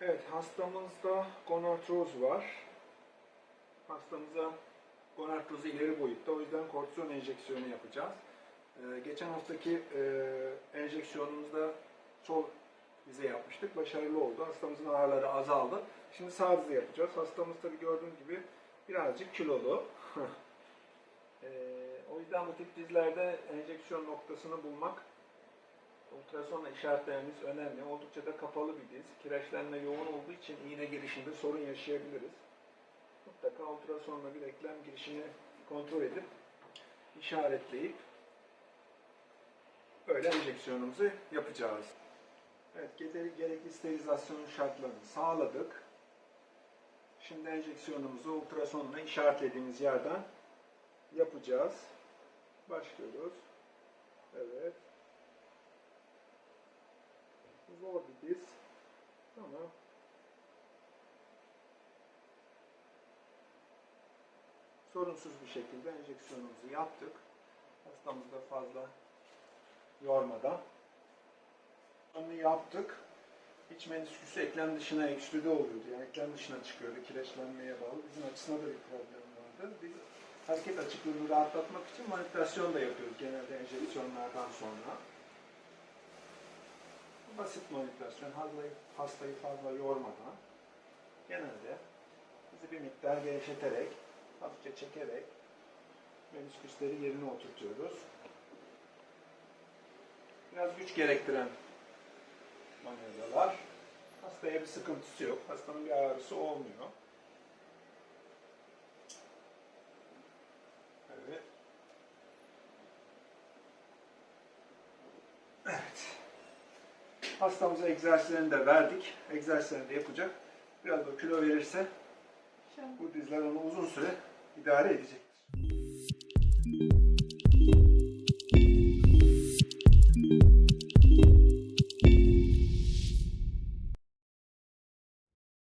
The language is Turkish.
Evet, hastamızda gonartroz var. Hastamıza gonartrozu ileri boyutta, o yüzden kortizon enjeksiyonu yapacağız. Ee, geçen haftaki e, enjeksiyonumuzda sol dize yapmıştık, başarılı oldu. Hastamızın ağrıları azaldı. Şimdi sağ dize yapacağız. Hastamız tabii gördüğünüz gibi birazcık kilolu. Ee, o yüzden bu tip dizlerde enjeksiyon noktasını bulmak ultrasonla işaretlememiz önemli. Oldukça da kapalı bir diz. Kireçlenme yoğun olduğu için iğne girişinde sorun yaşayabiliriz. Mutlaka ultrasonla bir eklem girişini kontrol edip işaretleyip böyle enjeksiyonumuzu yapacağız. Evet, gere- gerekli sterilizasyonun şartlarını sağladık. Şimdi enjeksiyonumuzu ultrasonla işaretlediğimiz yerden yapacağız. Başlıyoruz. Evet. Diz. Ama sorunsuz bir şekilde enjeksiyonumuzu yaptık. Hastamızı da fazla yormadan. Onu yaptık. İç menisküsü eklem dışına ekstrüde oluyordu. Yani eklem dışına çıkıyordu kireçlenmeye bağlı. Bizim açısında da bir problem vardı. Biz hareket açıklığını rahatlatmak için manipülasyon da yapıyoruz genelde enjeksiyonlardan sonra. Basit manipülasyon, hastayı, fazla yormadan genelde bizi bir miktar gevşeterek, hafifçe çekerek menisküsleri yerine oturtuyoruz. Biraz güç gerektiren manevralar. Hastaya bir sıkıntısı yok. Hastanın bir ağrısı olmuyor. Evet. Evet. Hastamıza egzersizlerini de verdik. Egzersizlerini de yapacak. Biraz da kilo verirse bu dizler onu uzun süre idare edecektir.